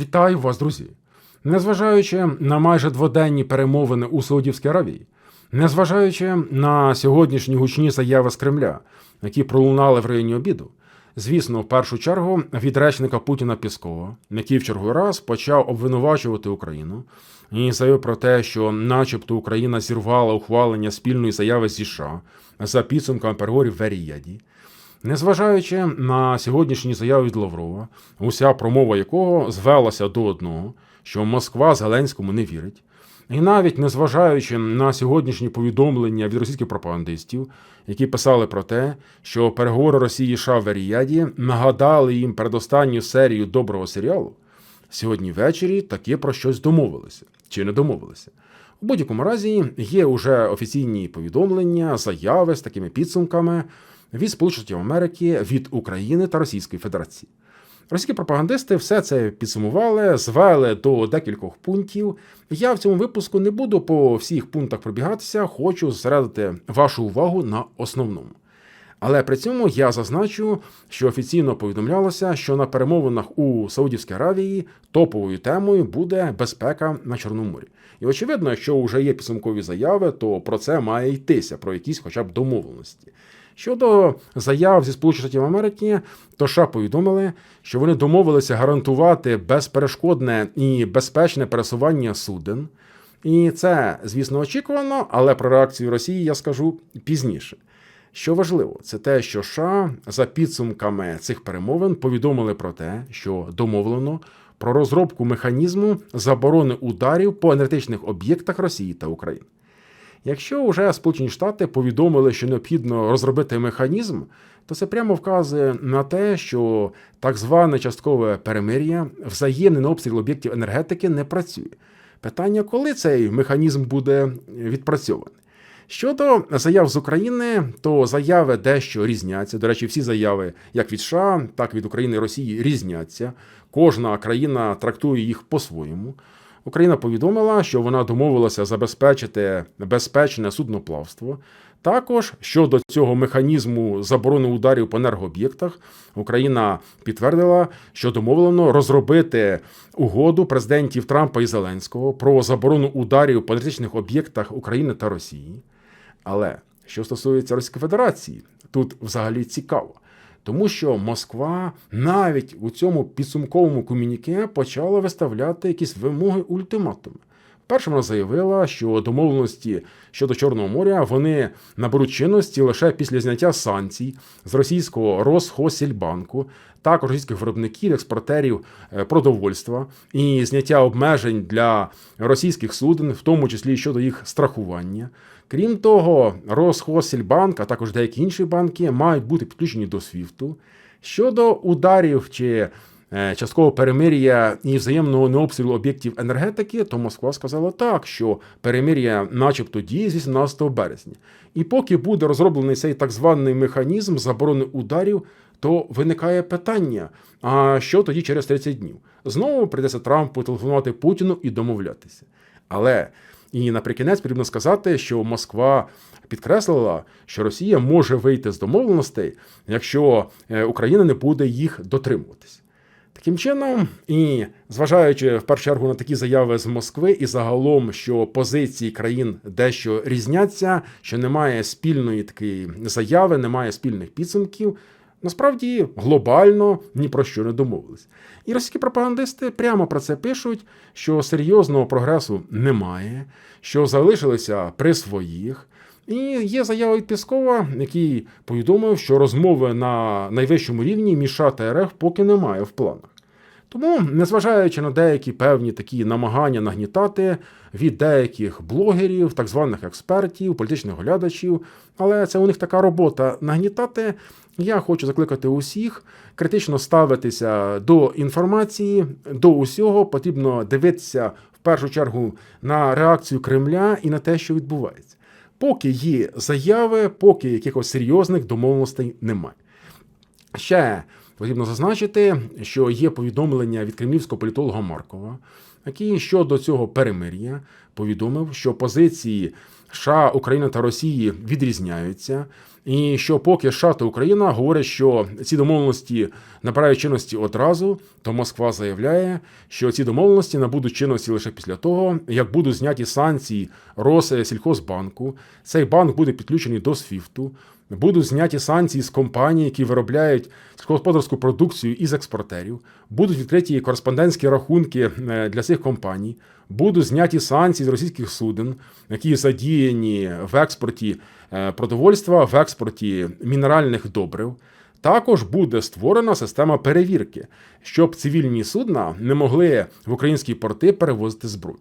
Вітаю вас, друзі! Незважаючи на майже дводенні перемовини у Саудівській Аравії, незважаючи на сьогоднішні гучні заяви з Кремля, які пролунали в районі обіду, звісно, в першу чергу від речника Путіна Піскова, який в черговий раз почав обвинувачувати Україну і заявив про те, що, начебто, Україна зірвала ухвалення спільної заяви зі США за підсумками переговорів в Еріяді. Незважаючи на сьогоднішні заяви від Лаврова, уся промова якого звелася до одного, що Москва Зеленському не вірить, і навіть незважаючи на сьогоднішні повідомлення від російських пропагандистів, які писали про те, що переговори Росії і США в Еріяді нагадали їм передостанню серію доброго серіалу, сьогодні ввечері таки про щось домовилися чи не домовилися. У будь-якому разі є уже офіційні повідомлення, заяви з такими підсумками від Сполучених Америки, від України та Російської Федерації. Російські пропагандисти все це підсумували, звели до декількох пунктів. Я в цьому випуску не буду по всіх пунктах пробігатися, хочу зосередити вашу увагу на основному. Але при цьому я зазначу, що офіційно повідомлялося, що на перемовинах у Саудівській Аравії топовою темою буде безпека на Чорному морі. І очевидно, якщо вже є підсумкові заяви, то про це має йтися, про якісь хоча б домовленості. Щодо заяв зі Сполучених Штатів Америки, то США повідомили, що вони домовилися гарантувати безперешкодне і безпечне пересування суден. І це, звісно, очікувано, але про реакцію Росії я скажу пізніше. Що важливо, це те, що США за підсумками цих перемовин повідомили про те, що домовлено про розробку механізму заборони ударів по енергетичних об'єктах Росії та України. Якщо вже Сполучені Штати повідомили, що необхідно розробити механізм, то це прямо вказує на те, що так зване часткове перемир'я, взаємний обстріл об'єктів енергетики не працює. Питання, коли цей механізм буде відпрацьований. Щодо заяв з України, то заяви дещо різняться. До речі, всі заяви, як від США, так і від України і Росії, різняться. Кожна країна трактує їх по-своєму. Україна повідомила, що вона домовилася забезпечити безпечне судноплавство. Також щодо цього механізму заборони ударів по енергооб'єктах, Україна підтвердила, що домовлено розробити угоду президентів Трампа і Зеленського про заборону ударів по енергетичних об'єктах України та Росії. Але що стосується Російської Федерації, тут взагалі цікаво. Тому що Москва навіть у цьому підсумковому комуніке почала виставляти якісь вимоги ультиматуми. Перше вона заявила, що домовленості щодо Чорного моря вони наберуть чинності лише після зняття санкцій з російського Росхосільбанку, також російських виробників, експортерів продовольства і зняття обмежень для російських суден, в тому числі щодо їх страхування. Крім того, Росхозсільбанк, а також деякі інші банки мають бути підключені до СВІФТу. Щодо ударів чи часткового перемир'я і взаємного необстрілу об'єктів енергетики, то Москва сказала так, що перемир'я, начебто, діє з 18 березня. І поки буде розроблений цей так званий механізм заборони ударів, то виникає питання: а що тоді через 30 днів? Знову прийдеться Трампу телефонувати Путіну і домовлятися. Але і наприкінець потрібно сказати, що Москва підкреслила, що Росія може вийти з домовленостей, якщо Україна не буде їх дотримуватись. Таким чином, і зважаючи в першу чергу на такі заяви з Москви, і загалом, що позиції країн дещо різняться, що немає спільної такої заяви, немає спільних підсумків. Насправді глобально ні про що не домовились. І російські пропагандисти прямо про це пишуть, що серйозного прогресу немає, що залишилися при своїх. І є заява від Піскова, який повідомив, що розмови на найвищому рівні між США та РФ поки немає в планах. Тому, незважаючи на деякі певні такі намагання нагнітати від деяких блогерів, так званих експертів, політичних глядачів, але це у них така робота нагнітати. Я хочу закликати усіх критично ставитися до інформації, до усього потрібно дивитися в першу чергу на реакцію Кремля і на те, що відбувається. Поки є заяви, поки якихось серйозних домовленостей немає. Ще Потрібно зазначити, що є повідомлення від кремлівського політолога Маркова, який щодо цього перемир'я повідомив, що позиції США, України та Росії відрізняються, і що поки США та Україна говорять, що ці домовленості набирають чинності одразу, то Москва заявляє, що ці домовленості набудуть чинності лише після того, як будуть зняті санкції Россельхозбанку. Цей банк буде підключений до СВІФТу. Будуть зняті санкції з компаній, які виробляють сільськогосподарську продукцію із експортерів, будуть відкриті кореспондентські рахунки е, для цих компаній, будуть зняті санкції з російських суден, які задіяні в експорті е, продовольства, в експорті мінеральних добрив. Також буде створена система перевірки, щоб цивільні судна не могли в українські порти перевозити зброю.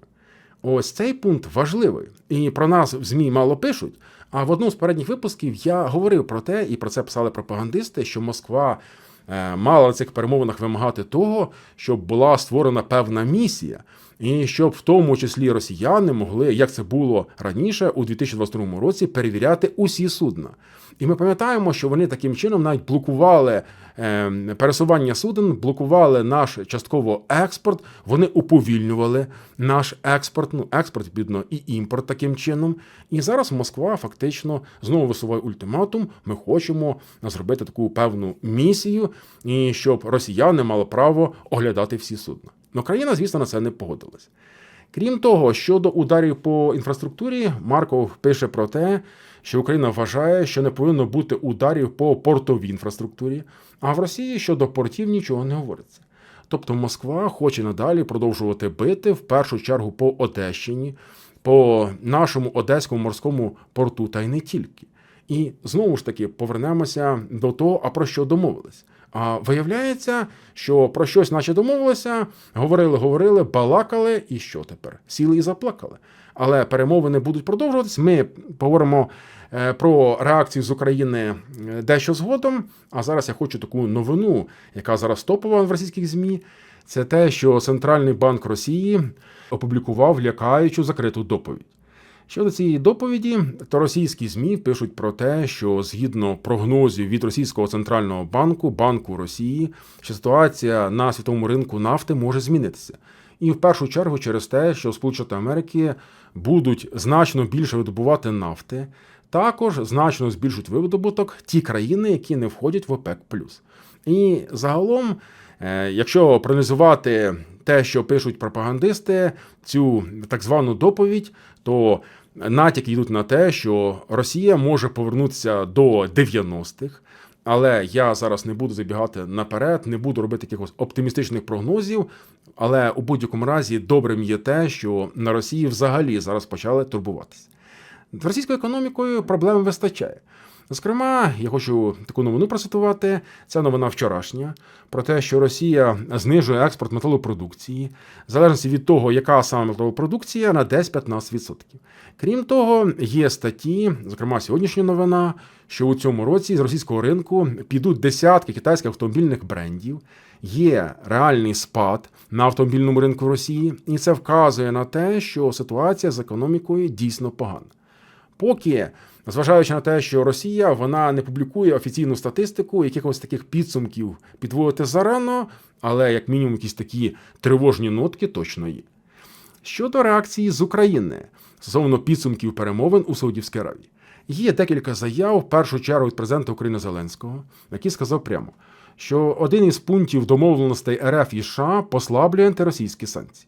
Ось цей пункт важливий, і про нас в ЗМІ мало пишуть. А в одному з передніх випусків я говорив про те, і про це писали пропагандисти, що Москва е, мала на цих перемовинах вимагати того, щоб була створена певна місія, і щоб в тому числі росіяни могли, як це було раніше, у 2022 році, перевіряти усі судна. І ми пам'ятаємо, що вони таким чином навіть блокували е, пересування суден, блокували наш частково експорт, вони уповільнювали наш експорт, ну експорт, бідно, і імпорт таким чином. І зараз Москва фактично знову висуває ультиматум. Ми хочемо зробити таку певну місію, і щоб росіяни мали право оглядати всі судна. Ну, країна, звісно, на це не погодилась. Крім того, щодо ударів по інфраструктурі, Марков пише про те, що Україна вважає, що не повинно бути ударів по портовій інфраструктурі, а в Росії щодо портів нічого не говориться. Тобто Москва хоче надалі продовжувати бити в першу чергу по Одещині, по нашому одеському морському порту, та й не тільки. І знову ж таки повернемося до того, а про що домовились. А виявляється, що про щось, наче домовилися, говорили, говорили, балакали, і що тепер? Сіли і заплакали. Але перемовини будуть продовжуватись. Ми поговоримо е, про реакцію з України е, дещо згодом. А зараз я хочу таку новину, яка зараз топова в російських ЗМІ. Це те, що Центральний банк Росії опублікував лякаючу закриту доповідь. Щодо цієї доповіді, то російські змі пишуть про те, що згідно прогнозів від російського центрального банку, банку Росії, що ситуація на світовому ринку нафти може змінитися. І в першу чергу через те, що Сполучені Америки будуть значно більше видобувати нафти, також значно збільшують видобуток ті країни, які не входять в ОПЕК+. І загалом, е, якщо проаналізувати те, що пишуть пропагандисти, цю так звану доповідь, то натяки йдуть на те, що Росія може повернутися до 90-х. Але я зараз не буду забігати наперед, не буду робити якихось оптимістичних прогнозів. Але у будь-якому разі добрим є те, що на Росії взагалі зараз почали турбуватися. З російською економікою проблем вистачає. Зокрема, я хочу таку новину процитувати. Це новина вчорашня про те, що Росія знижує експорт металопродукції, в залежності від того, яка саме металопродукція, на десь 15%. Крім того, є статті, зокрема, сьогоднішня новина, що у цьому році з російського ринку підуть десятки китайських автомобільних брендів. Є реальний спад на автомобільному ринку в Росії, і це вказує на те, що ситуація з економікою дійсно погана. Поки Зважаючи на те, що Росія вона не публікує офіційну статистику, якихось таких підсумків підводити зарано, але як мінімум якісь такі тривожні нотки точно є. Щодо реакції з України стосовно підсумків перемовин у Саудівській Аравії, є декілька заяв в першу чергу від президента України Зеленського, який сказав прямо, що один із пунктів домовленостей РФ і США послаблює антиросійські санкції.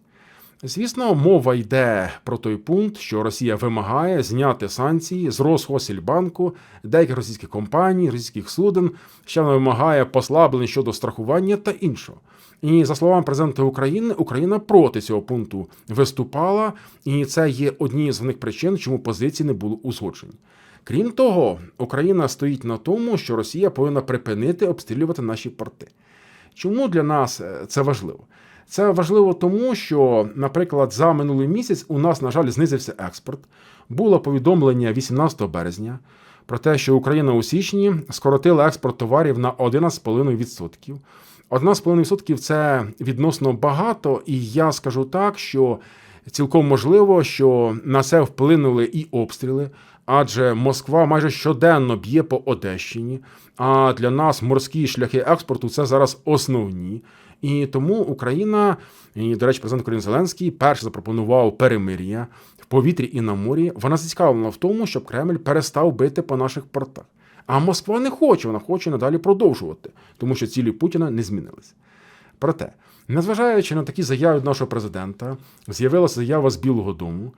Звісно, мова йде про той пункт, що Росія вимагає зняти санкції з Росгосільбанку, деяких російських компаній, російських суден, ще вона вимагає послаблень щодо страхування та іншого. І за словами президента України, Україна проти цього пункту виступала, і це є однією з головних причин, чому позиції не було узгоджені. Крім того, Україна стоїть на тому, що Росія повинна припинити обстрілювати наші порти. Чому для нас е, це важливо? Це важливо тому, що, наприклад, за минулий місяць у нас, на жаль, знизився експорт. Було повідомлення 18 березня про те, що Україна у січні скоротила експорт товарів на 11,5%. 11,5% це відносно багато, і я скажу так, що цілком можливо, що на це вплинули і обстріли. Адже Москва майже щоденно б'є по Одещині, а для нас морські шляхи експорту це зараз основні. І тому Україна, і, до речі, президент України Зеленський перший запропонував перемир'я в повітрі і на морі. Вона зацікавлена в тому, щоб Кремль перестав бити по наших портах. А Москва не хоче, вона хоче надалі продовжувати, тому що цілі Путіна не змінилися. Проте, незважаючи на такі заяви нашого президента, з'явилася заява з Білого Дому,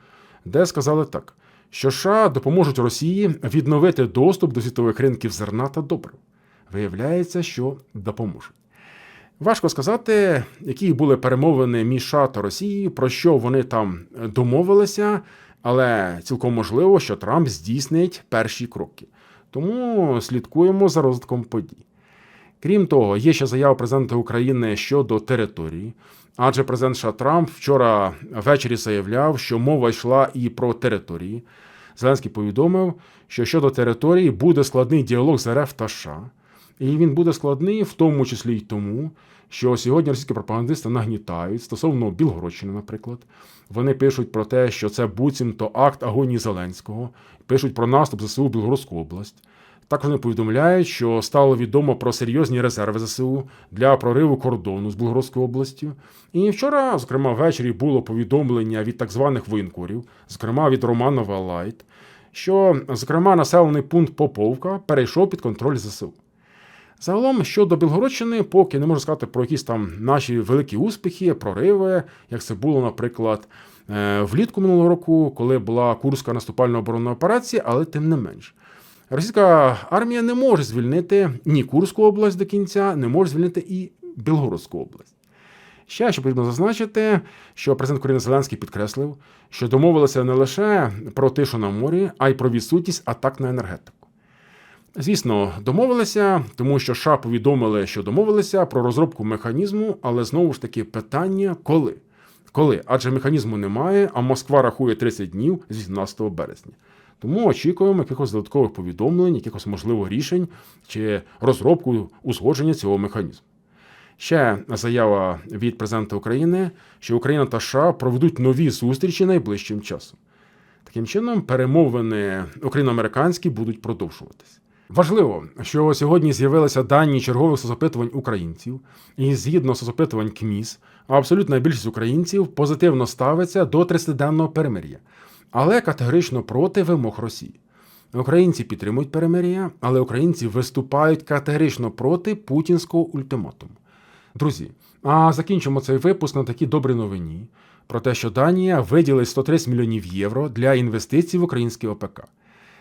де сказали так, що США допоможуть Росії відновити доступ до світових ринків зерна та добрив. Виявляється, що допоможуть. Важко сказати, які були перемовини між США та Росією, про що вони там домовилися, але цілком можливо, що Трамп здійснить перші кроки. Тому слідкуємо за розвитком подій. Крім того, є ще заява президента України щодо території, адже президент США Трамп вчора ввечері заявляв, що мова йшла і про території. Зеленський повідомив, що щодо території буде складний діалог з РФ та США. І він буде складний, в тому числі й тому, що сьогодні російські пропагандисти нагнітають стосовно Білгородщини, наприклад. Вони пишуть про те, що це буцімто акт агонії Зеленського, пишуть про наступ ЗСУ в Білгородську область. Так вони повідомляють, що стало відомо про серйозні резерви ЗСУ для прориву кордону з Білгородською областю. І вчора, зокрема, ввечері було повідомлення від так званих воєнкорів, зокрема від Романова Лайт, що, зокрема, населений пункт Поповка перейшов під контроль ЗСУ. Загалом щодо Білгородщини, поки не можу сказати про якісь там наші великі успіхи, прориви, як це було, наприклад, е, влітку минулого року, коли була Курська наступальна оборонна операція, але тим не менш. Російська армія не може звільнити ні Курську область до кінця, не може звільнити і Білгородську область. Ще що потрібно зазначити, що президент України Зеленський підкреслив, що домовилися не лише про тишу на морі, а й про відсутність атак на енергетику. Звісно, домовилися, тому що США повідомили, що домовилися про розробку механізму, але знову ж таки питання коли? Коли? Адже механізму немає, а Москва рахує 30 днів з 18 березня. Тому очікуємо якихось додаткових повідомлень, якихось можливо рішень чи розробку узгодження цього механізму. Ще заява від президента України, що Україна та США проведуть нові зустрічі найближчим часом. Таким чином, перемовини україно-американські будуть продовжуватись. Важливо, що сьогодні з'явилися дані чергових соцопитувань українців, і згідно соцопитувань КМІС, абсолютна більшість українців позитивно ставиться до 30-денного перемир'я, але категорично проти вимог Росії. Українці підтримують перемир'я, але українці виступають категорично проти путінського ультиматуму. Друзі, а закінчимо цей випуск на такій добрій новині про те, що Данія виділить 130 мільйонів євро для інвестицій в український ОПК.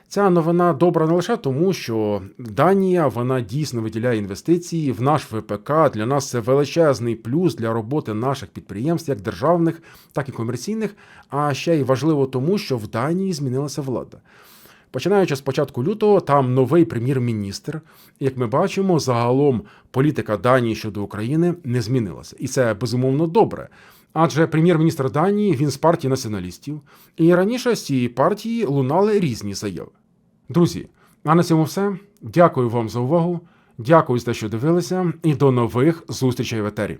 Ця новина добра не лише тому, що Данія вона дійсно виділяє інвестиції в наш ВПК. Для нас це величезний плюс для роботи наших підприємств, як державних, так і комерційних. А ще й важливо тому, що в Данії змінилася влада. Починаючи з початку лютого, там новий прем'єр-міністр. Як ми бачимо, загалом політика Данії щодо України не змінилася, і це безумовно добре. Адже прем'єр-міністр Данії він з партії націоналістів, і раніше з цієї партії лунали різні заяви. Друзі, а на цьому все. Дякую вам за увагу. Дякую за те, що дивилися, і до нових зустрічей в етері.